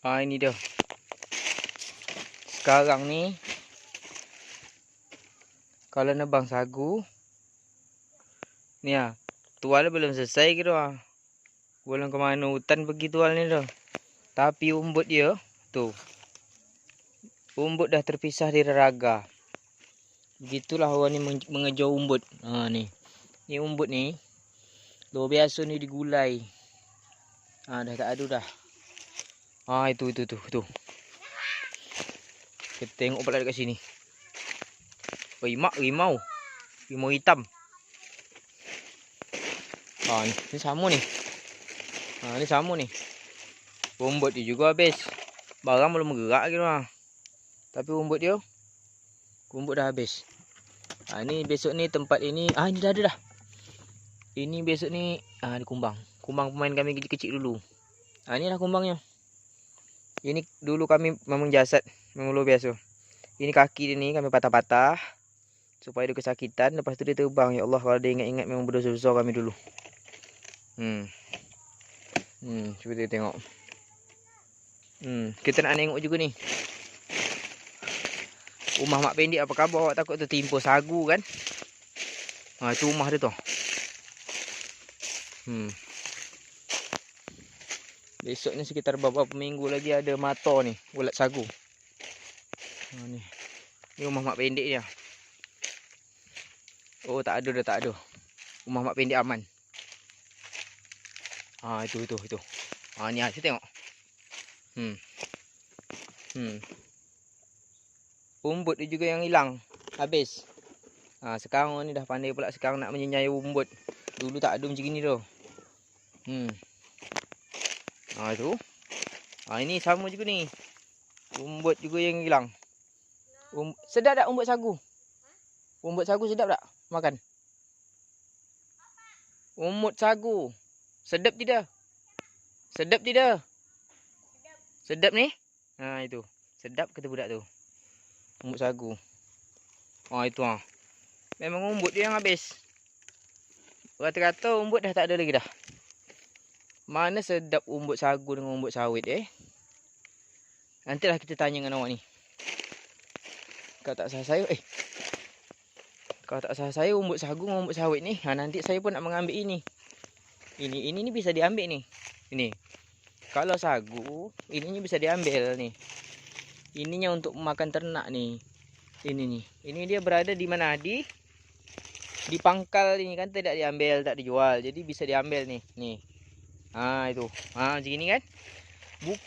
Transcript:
Ah ini dia. Sekarang ni kalau nebang sagu ni ah tual belum selesai gitu ah. Belum ke mana hutan pergi tual ni dah. Tapi umbut dia tu. Umbut dah terpisah dari raga. Begitulah orang ni mengejar umbut. Ha ni. Ni umbut ni. Luar biasa ni digulai. Ha dah tak ada dah. Ha, itu itu tu tu. Kita tengok pula dekat sini. Oi mak rimau. Rimau hitam. Ha ni, ni sama ni. Ha ni sama ni. Rumput dia juga habis. Barang belum bergerak lagi lah. Tapi rumput dia rumput dah habis. Ha ni besok ni tempat ini. Ah ini dah ada dah. Ini besok ni ah di kumbang. Kumbang pemain kami kecil-kecil dulu. Ha ni dah kumbangnya. Ini dulu kami memang jasad memang biasa. Ini kaki dia ni kami patah-patah supaya dia kesakitan lepas tu dia terbang ya Allah kalau dia ingat-ingat memang berdosa besar kami dulu. Hmm. Hmm, cuba kita tengok. Hmm, kita nak tengok juga ni. Rumah mak pendek apa khabar awak takut tertimpa sagu kan? Ha, tu rumah dia tu. Hmm. Besok ni sekitar beberapa minggu lagi ada mata ni, ulat sagu. Ha ni. Ni rumah mak pendek dia. Oh tak ada dah tak ada. Rumah mak pendek aman. Ha itu itu itu. Ha ni ah tengok. Hmm. Hmm. Umbut dia juga yang hilang. Habis. Ha sekarang ni dah pandai pula sekarang nak menyenyai umbut. Dulu tak ada macam ni tu. Hmm. Ha tu. Ha ini sama juga ni. Umbut juga yang hilang. Um, sedap tak umbut sagu? Umbut sagu sedap tak makan? Umbut sagu. Sedap tidak? Sedap tidak? Sedap. Ni? Ha itu. Sedap kata budak tu. Umbut sagu. Ha itu ha. Memang umbut dia yang habis. Rata-rata umbut dah tak ada lagi dah. Mana sedap umbut sagu dengan umbut sawit eh? Nantilah kita tanya dengan awak ni. Kau tak salah saya eh. Kau tak salah saya umbut sagu dengan umbut sawit ni. Ha nanti saya pun nak mengambil ini. Ini ini ni bisa diambil ni. Ini. Kalau sagu, ininya bisa diambil ni. Ininya untuk makan ternak ni. Ini ni. Ini dia berada di mana? Di di pangkal ini kan tidak diambil, tak dijual. Jadi bisa diambil ni. Ni. Ha itu. Ha macam ni kan. Bukan